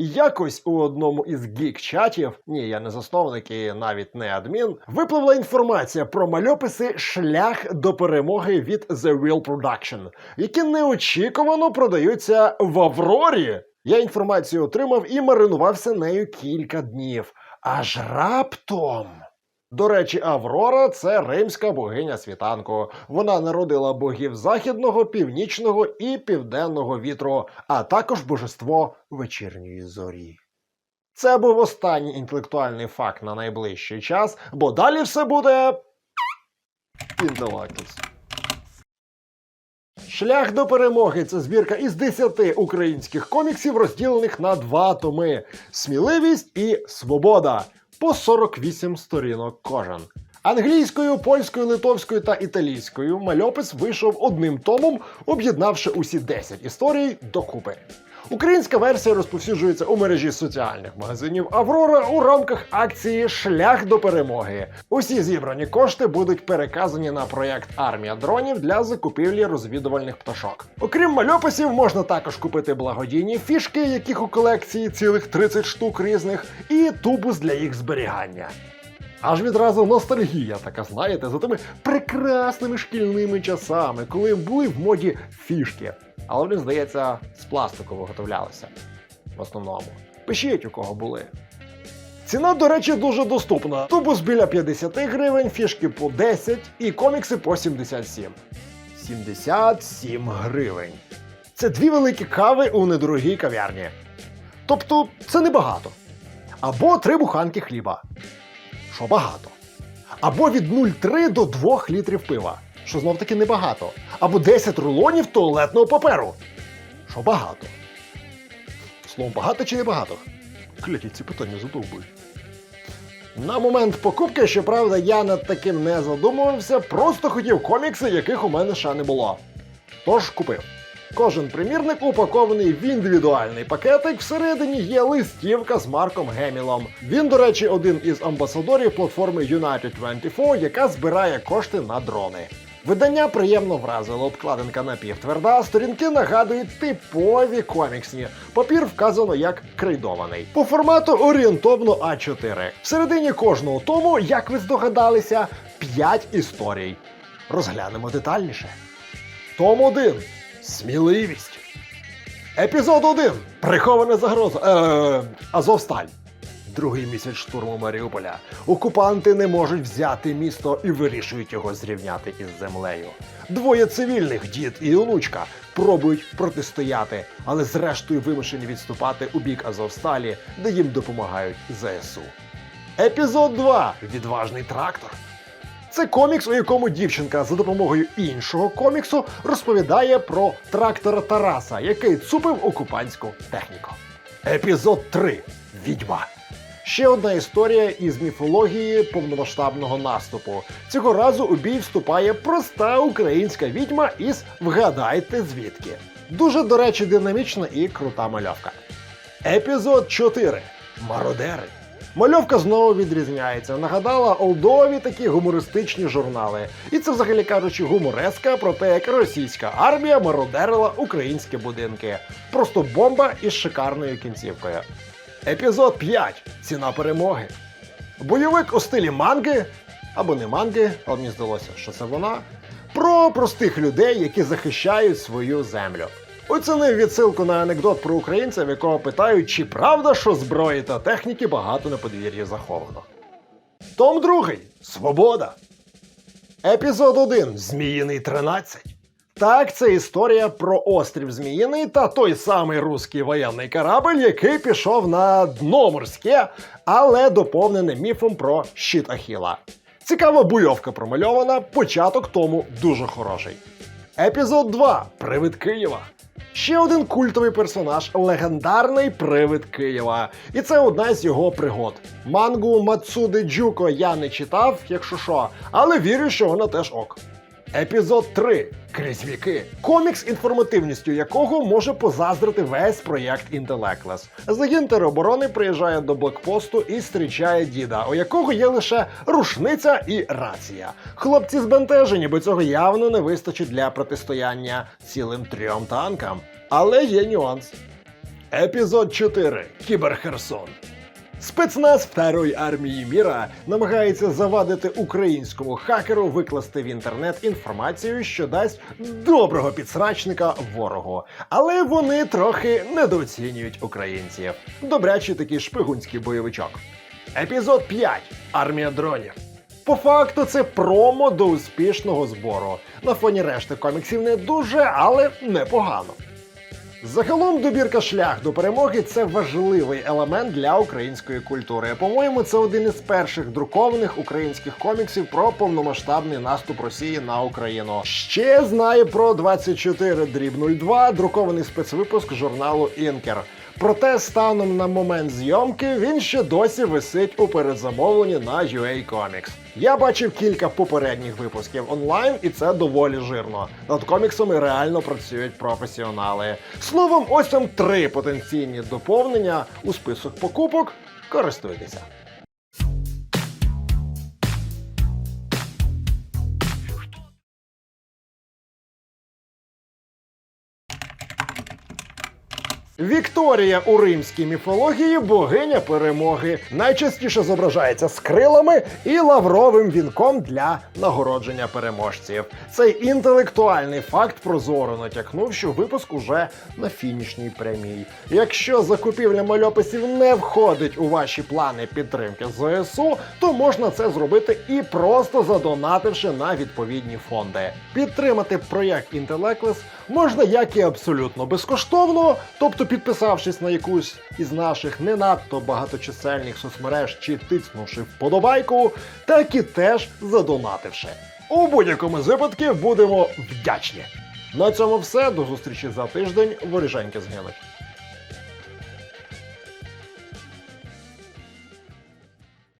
Якось у одному із гік-чатів, ні, я не засновник і навіть не адмін, випливла інформація про мальописи Шлях до перемоги від The Real Production, які неочікувано продаються в Аврорі. Я інформацію отримав і маринувався нею кілька днів. Аж раптом. До речі, Аврора це римська богиня світанку. Вона народила богів західного, північного і південного вітру, а також божество вечірньої зорі. Це був останній інтелектуальний факт на найближчий час, бо далі все буде. Інтелектус. Шлях до перемоги це збірка із 10 українських коміксів, розділених на два томи: Сміливість і Свобода по 48 сторінок кожен. Англійською, польською, литовською та італійською мальопис вийшов одним томом, об'єднавши усі 10 історій докупи. Українська версія розповсюджується у мережі соціальних магазинів Аврора у рамках акції Шлях до перемоги. Усі зібрані кошти будуть переказані на проєкт Армія дронів для закупівлі розвідувальних пташок. Окрім мальописів, можна також купити благодійні фішки, яких у колекції цілих 30 штук різних, і тубус для їх зберігання. Аж відразу ностальгія така, знаєте, за тими прекрасними шкільними часами, коли були в моді фішки. Але вони, здається, з пластику виготовлялися. В основному. Пишіть, у кого були. Ціна, до речі, дуже доступна. Тубус біля 50 гривень, фішки по 10 і комікси по 77. 77 гривень. Це дві великі кави у недорогій кав'ярні. Тобто, це небагато. Або три буханки хліба що багато. Або від 0,3 до 2 літрів пива, що знов таки небагато. Або 10 рулонів туалетного паперу, що багато. Словом, багато чи не багато? Кляті, ці питання задовбують. На момент покупки, щоправда, я над таким не задумувався, просто хотів комікси, яких у мене ще не було. Тож купив. Кожен примірник упакований в індивідуальний пакетик. Всередині є листівка з Марком Гемілом. Він, до речі, один із амбасадорів платформи United 24, яка збирає кошти на дрони. Видання приємно вразило, обкладинка напівтверда, сторінки нагадують типові коміксні. Папір вказано як крейдований. По формату орієнтовно А4. Всередині кожного тому, як ви здогадалися, 5 історій. Розглянемо детальніше. Том 1. Сміливість. Епізод 1. Прихована загроза. Е, Азовсталь. Другий місяць штурму Маріуполя. Окупанти не можуть взяти місто і вирішують його зрівняти із землею. Двоє цивільних, дід і онучка, пробують протистояти, але зрештою вимушені відступати у бік Азовсталі, де їм допомагають ЗСУ. Епізод 2. Відважний трактор. Це комікс, у якому дівчинка за допомогою іншого коміксу розповідає про трактора Тараса, який цупив окупантську техніку. Епізод 3. Відьма. Ще одна історія із міфології повномасштабного наступу. Цього разу у бій вступає проста українська відьма із Вгадайте звідки. Дуже, до речі, динамічна і крута мальовка. Епізод 4. Мародери. Мальовка знову відрізняється. Нагадала олдові такі гумористичні журнали. І це, взагалі кажучи, гумореска про те, як російська армія мародерила українські будинки. Просто бомба із шикарною кінцівкою. Епізод 5. Ціна перемоги. Бойовик у стилі манги, або не манги, але мені здалося, що це вона. Про простих людей, які захищають свою землю. Оцінив відсилку на анекдот про українця, в якого питають, чи правда, що зброї та техніки багато на подвір'ї заховано. Том 2. Свобода. Епізод 1. Зміїний 13. Так, це історія про острів Зміїний та той самий руський воєнний корабль, який пішов на дно морське, але доповнене міфом про щит Ахіла. Цікава буйовка промальована, початок тому дуже хороший. Епізод 2. Привид Києва. Ще один культовий персонаж легендарний привид Києва. І це одна з його пригод. Мангу Мацуди Джуко я не читав, якщо що, але вірю, що вона теж ок. Епізод 3. Крізь віки. Комікс, інформативністю якого може позаздрити весь проєкт Intellectless. Загін тероборони приїжджає до блокпосту і зустрічає діда, у якого є лише рушниця і рація. Хлопці збентежені, бо цього явно не вистачить для протистояння цілим трьом танкам. Але є нюанс. Епізод 4. Кіберхерсон. Спецназ Второї армії міра намагається завадити українському хакеру викласти в інтернет інформацію, що дасть доброго підсрачника ворогу. Але вони трохи недооцінюють українців. Добрячий такий шпигунський бойовичок. Епізод 5. Армія дронів. По факту це промо до успішного збору. На фоні решти коміксів не дуже, але непогано. Загалом добірка шлях до перемоги це важливий елемент для української культури. По-моєму, це один із перших друкованих українських коміксів про повномасштабний наступ Росії на Україну. Ще знає про 24 дріб 02, друкований спецвипуск журналу Інкер. Проте станом на момент зйомки він ще досі висить у передзамовленні на UA Comics. Я бачив кілька попередніх випусків онлайн, і це доволі жирно. Над коміксами реально працюють професіонали. Словом, ось там три потенційні доповнення у список покупок. Користуйтеся. Вікторія у римській міфології богиня перемоги. Найчастіше зображається з крилами і лавровим вінком для нагородження переможців. Цей інтелектуальний факт прозоро натякнув, що випуск уже на фінішній прямій. Якщо закупівля мальописів не входить у ваші плани підтримки ЗСУ, то можна це зробити і просто задонативши на відповідні фонди. Підтримати проєкт Intellectless можна як і абсолютно безкоштовно, тобто підписавшись на якусь із наших не надто багаточисельних соцмереж чи тицнувши вподобайку, так і теж задонативши. У будь-якому з випадків будемо вдячні. На цьому все. До зустрічі за тиждень. Воріженьки згинуть.